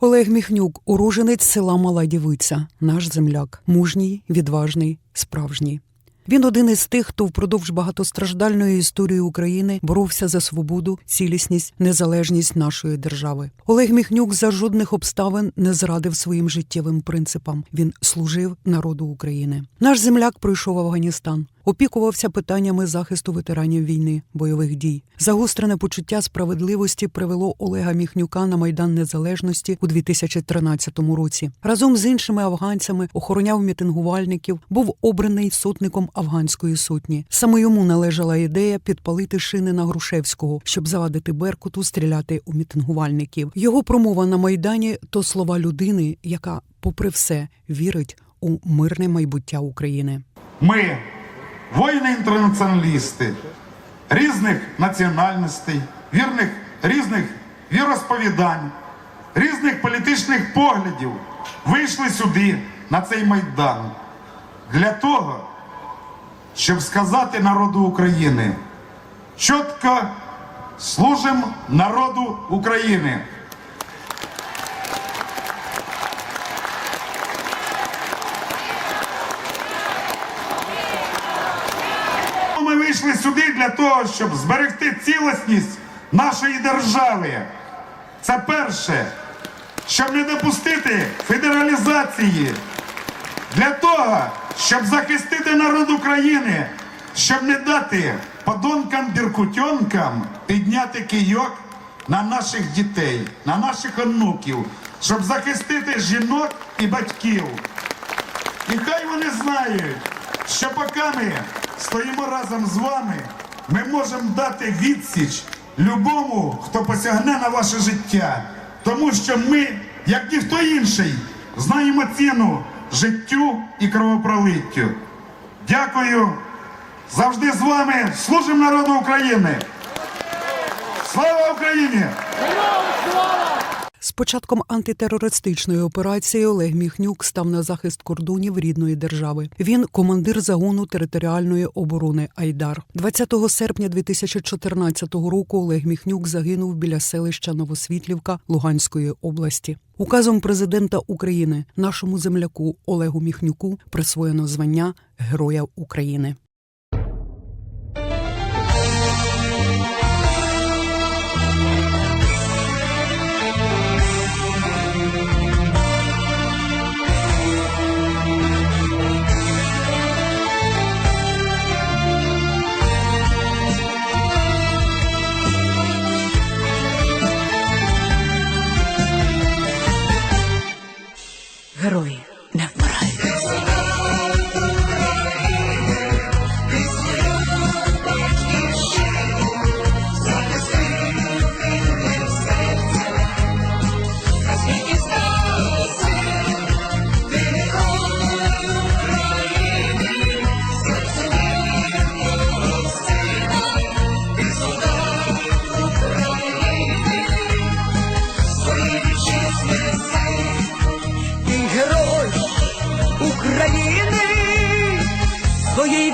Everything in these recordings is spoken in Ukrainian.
Олег Міхнюк, уроженець села Мала Дівиця, наш земляк, мужній, відважний, справжній. Він один із тих, хто впродовж багатостраждальної історії України боровся за свободу, цілісність, незалежність нашої держави. Олег Міхнюк за жодних обставин не зрадив своїм життєвим принципам. Він служив народу України. Наш земляк пройшов Афганістан, опікувався питаннями захисту ветеранів війни, бойових дій. Загострене почуття справедливості привело Олега Міхнюка на майдан незалежності у 2013 році. Разом з іншими афганцями охороняв мітингувальників, був обраний сотником афганської сотні. Саме йому належала ідея підпалити шини на Грушевського, щоб завадити Беркуту стріляти у мітингувальників. Його промова на майдані то слова людини, яка, попри все, вірить у мирне майбуття України. Ми, воїни-інтернаціоналісти різних національностей, вірних різних віросповідань, різних політичних поглядів, вийшли сюди, на цей майдан, для того, щоб сказати народу України, чітко служимо народу України. Ми вийшли сюди для того, щоб зберегти цілісність нашої держави. Це перше, щоб не допустити федералізації, для того, щоб захистити народ України, щоб не дати подонкам біркутьонкам підняти кийок на наших дітей, на наших онуків, щоб захистити жінок і батьків. І хай вони знають, що поки ми стоїмо разом з вами, ми можемо дати відсіч любому, хто посягне на ваше життя. Тому що ми, як ніхто інший, знаємо ціну життю і кровопролиттю. Дякую. Завжди з вами служимо народу України. Слава Україні! З початком антитерористичної операції Олег Міхнюк став на захист кордонів рідної держави. Він командир загону територіальної оборони Айдар. 20 серпня 2014 року Олег Міхнюк загинув біля селища Новосвітлівка Луганської області. Указом президента України нашому земляку Олегу Міхнюку присвоєно звання Героя України. Герої не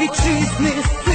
вітчизни син.